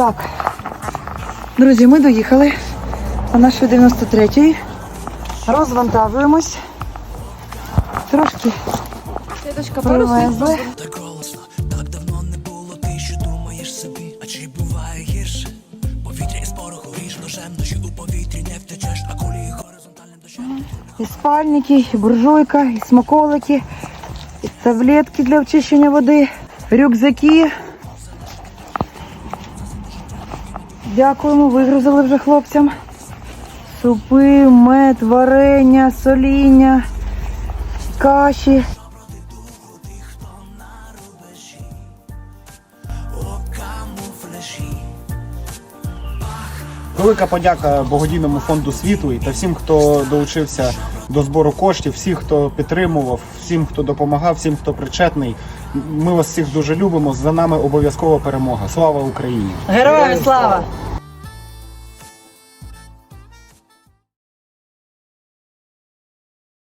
Так. Друзі, ми доїхали до нашої 93-ї. Розвантажуємось. Трошки привезли. І спальники, і буржуйка, і смаколики, і таблетки для очищення води, рюкзаки. Дякуємо, вигрузили вже хлопцям. Супи, мед, варення, соління, каші. Велика подяка благодійному фонду світу та всім, хто долучився до збору коштів, всіх, хто підтримував, всім, хто допомагав, всім, хто причетний. Ми вас всіх дуже любимо. За нами обов'язкова перемога. Слава Україні! Героям слава!